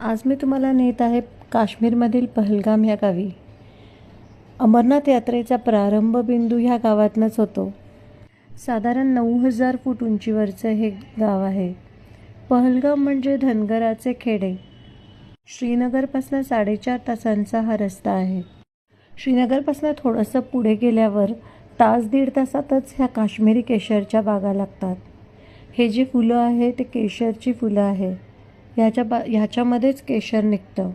आज मी तुम्हाला नेत आहे काश्मीरमधील पहलगाम ह्या गावी. अमरनाथ यात्रेचा प्रारंभ बिंदू ह्या गावातनंच होतो. साधारण नऊ हजार फूट उंचीवरचं हे गाव आहे. पहलगाम म्हणजे धनगराचे खेडे. श्रीनगरपासून साडेचार तासांचा हा रस्ता आहे. श्रीनगरपासून थोडंसं पुढे गेल्यावर तास दीड तासातच ह्या काश्मीरी केशरच्या बागा लागतात. हे जे फुलं आहे ते केशरची फुलं आहे ह्याच्या बा ह्याच्यामध्येच केशर निघतं.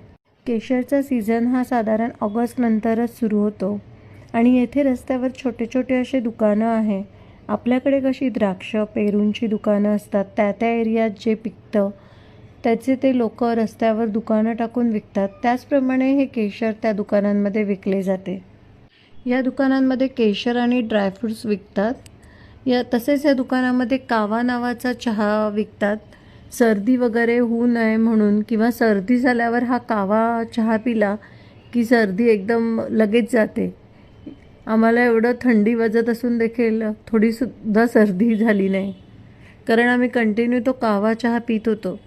केशरचा सीझन हा साधारण ऑगस्ट नंतरच सुरू होतो. आणि येथे रस्त्यावर छोटे छोटे असे दुकानं आहे आपल्याकडे कशी द्राक्ष पेरूंची दुकानं असतात त्या त्या एरियात जे पिकतं त्याचे ते लोक रस्त्यावर दुकानं टाकून विकतात. त्याचप्रमाणे हे केशर त्या दुकानांमध्ये विकले जाते. या दुकानांमध्ये केशर आणि ड्रायफ्रूट्स विकतात. या तसेच या दुकानामध्ये कावा नावाचा चहा विकतात. सर्दी वगैरे होऊ नये म्हणून किंवा सर्दी झाल्यावर हा कावा चहा पिला की सर्दी एकदम लगेच जाते. आम्हाला एवढं थंडी वाजत असून देखील थोडीसुद्धा सर्दी झाली नाही. कारण आम्ही कंटिन्यू तो कावा चहा पित होतो.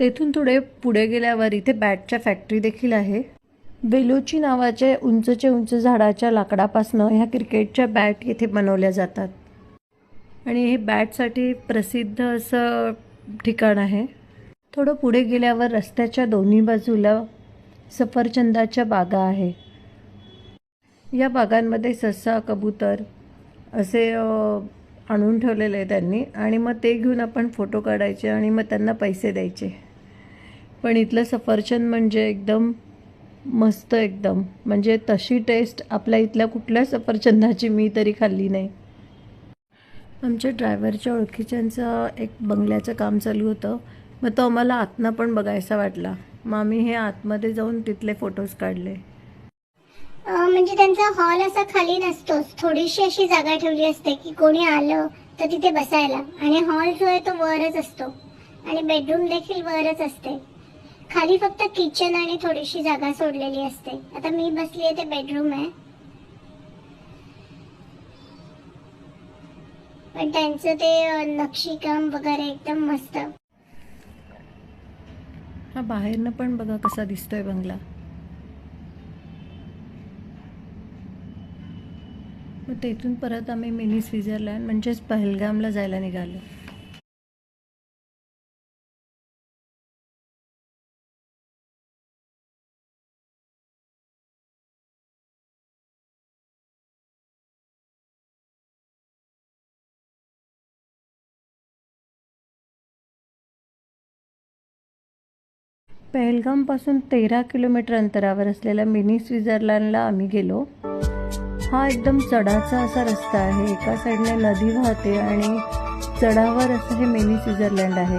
तेथून थोडे पुढे गेल्यावर इथे बॅटच्या फॅक्टरी देखील आहे. वेलोची नावाचे उंचच्या उंच झाडाच्या लाकडापासनं ह्या क्रिकेटच्या बॅट येथे बनवल्या जातात. आणि हे बॅटसाठी प्रसिद्ध असं ठिकाण आहे. थोडं पुढे गेल्यावर रस्त्याच्या दोन्ही बाजूला सफरचंदाच्या बागा आहे. या बागांमध्ये ससा कबूतर असे आणून ठेवलेले आहे त्यांनी आणि मग ते घेऊन आपण फोटो काढायचे आणि मग त्यांना पैसे द्यायचे. पण इथलं सफरचंद म्हणजे एकदम मस्त एकदम. म्हणजे तशी टेस्ट आपल्या इथल्या कुठल्या सफरचंदाची मी तरी खाल्ली नाही. आमच्या ड्रायव्हरच्या ओळखीच्यांचं एक बंगल्याचं काम चालू होतं. मग तो आम्हाला आतनं पण बघायचा वाटला. मग आम्ही हे आतमध्ये जाऊन तिथले फोटोज काढले. म्हणजे त्यांचा हॉल असा खाली नसतोच. थोडीशी अशी जागा ठेवली असते की कोणी आलं तर तिथे बसायला. आणि हॉल जो आहे तो वरच असतो. आणि बेडरूम देखील वरच असते. खाली फक्त किचन आणि थोडीशी जागा सोडलेली असते. आता मी बसली आहे ते बेडरूम आहे. पण त्यांचं ते नक्षीकाम वगैरे एकदम मस्त. हा बाहेरनं पण बघा कसा दिसतोय बंगला. मग तेथून परत आम्ही मिनी स्वित्झर्लंड म्हणजेच पहलगामला जायला निघालो. पहलगामपासून तेरा किलोमीटर अंतरावर असलेल्या मिनी स्वित्झर्लंडला आम्ही गेलो. हा एकदम चढाचा असा रस्ता आहे. एका साईडने नदी वाहते आणि चढावर असं हे मिनी स्वित्झर्लंड आहे.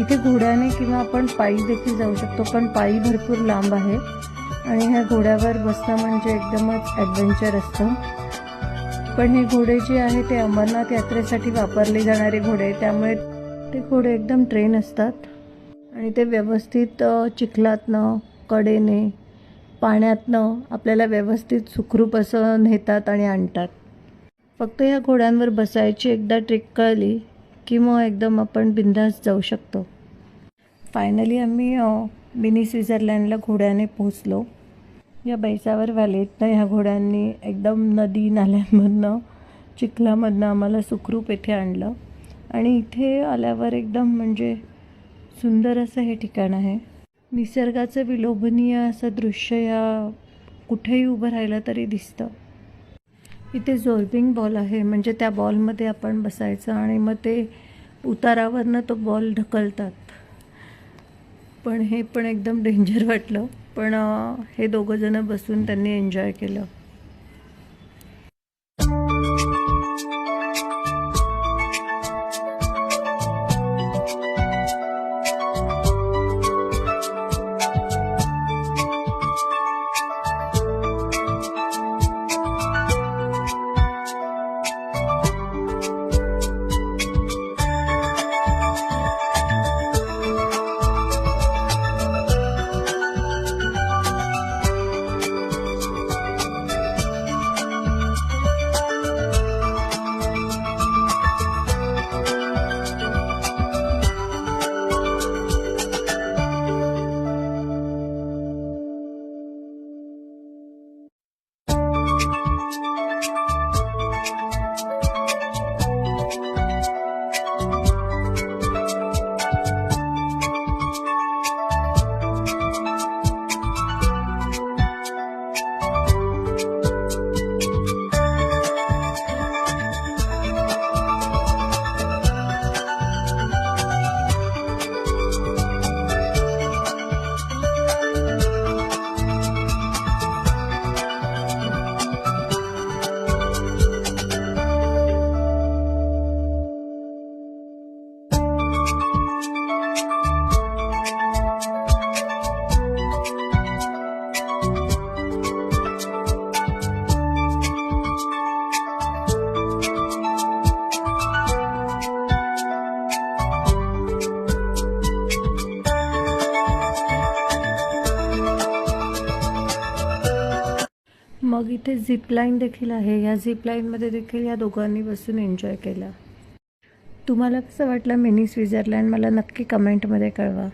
इथे घोड्याने किंवा आपण पायी देखील जाऊ शकतो पण पायी भरपूर लांब आहे. आणि ह्या घोड्यावर बसणं म्हणजे एकदमच ॲडव्हेंचर असतं. पण हे घोडे जे आहे ते अमरनाथ यात्रेसाठी वापरले जाणारे घोडे त्यामुळे ते घोडे एकदम ट्रेन असतात. आणि ते व्यवस्थित चिखलातनं कडेने पाण्यातनं आपल्याला व्यवस्थित सुखरूप असं नेतात आणि आणतात. फक्त या घोड्यांवर बसायची एकदा ट्रिक कळली की मग एकदम आपण बिंदास जाऊ शकतो. फायनली आम्ही मिनी स्वित्झर्लँडला घोड्याने पोहोचलो. या बैसावर व्हॅलीतनं ह्या घोड्यांनी एकदम नदी नाल्यांमधनं चिखलामधनं आम्हाला सुखरूप येथे आणलं. आणि इथे आल्यावर एकदम म्हणजे सुंदर असं हे ठिकाण आहे. निसर्गाचं विलोभनीय असं दृश्य या कुठेही उभं राहिलं तरी दिसतं. इथे जोर्बिंग बॉल आहे. म्हणजे त्या बॉलमध्ये आपण बसायचं आणि मग ते उतारावरनं तो बॉल ढकलतात. पण हे पण एकदम डेंजर वाटलं. पण हे दोघंजणं बसून त्यांनी एन्जॉय केलं. इथे झिपलाईन देखील आहे. या झिपलाईनमध्ये देखील या दोघांनी बसून एन्जॉय केला. तुम्हाला कसं वाटलं मिनी स्वित्झर्लंड? मला नक्की कमेंटमध्ये कळवा.